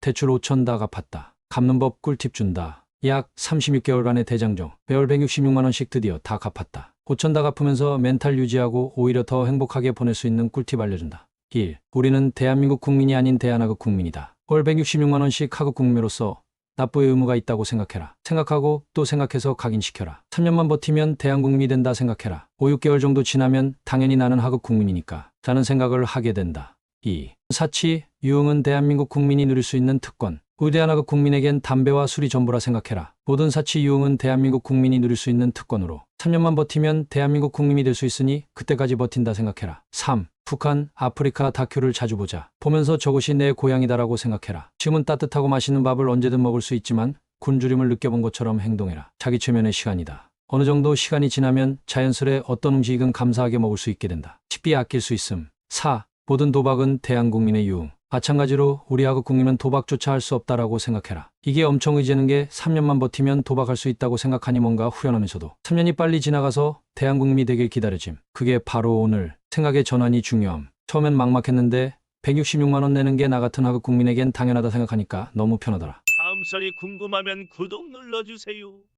대출 5천 다 갚았다. 갚는 법 꿀팁 준다. 약 36개월간의 대장정, 매월 166만 원씩 드디어 다 갚았다. 5천 다 갚으면서 멘탈 유지하고 오히려 더 행복하게 보낼 수 있는 꿀팁 알려준다. 1. 우리는 대한민국 국민이 아닌 대한민국 국민이다. 월 166만 원씩 하급 국민으로서 납부의 의무가 있다고 생각해라. 생각하고 또 생각해서 각인시켜라. 3년만 버티면 대한국민이 된다 생각해라. 5, 6개월 정도 지나면 당연히 나는 하급 국민이니까 라는 생각을 하게 된다. 2. 사치, 유흥은 대한민국 국민이 누릴 수 있는 특권. 하급 국민에겐 담배와 술이 전부라 생각해라. 모든 사치, 유흥은 대한민국 국민이 누릴 수 있는 특권으로 3년만 버티면 대한민국 국민이 될 수 있으니 그때까지 버틴다 생각해라. 3. 북한, 아프리카 다큐를 자주 보자. 보면서 저곳이 내 고향이다라고 생각해라. 지금은 따뜻하고 맛있는 밥을 언제든 먹을 수 있지만 굶주림을 느껴본 것처럼 행동해라. 자기 최면의 시간이다. 어느 정도 시간이 지나면 자연스레 어떤 음식은 감사하게 먹을 수 있게 된다. 식비 아낄 수 있음. 4. 모든 도박은 대한국민의 유흥. 마찬가지로 우리 하급 국민은 도박조차 할 수 없다라고 생각해라. 이게 엄청 의지는 게 3년만 버티면 도박할 수 있다고 생각하니 뭔가 후련하면서도 3년이 빨리 지나가서 대한국민이 되길 기다려짐. 그게 바로 오늘 생각의 전환이 중요함. 처음엔 막막했는데 166만 원 내는 게 나 같은 하급 국민에겐 당연하다 생각하니까 너무 편하더라. 다음 설이 궁금하면 구독 눌러주세요.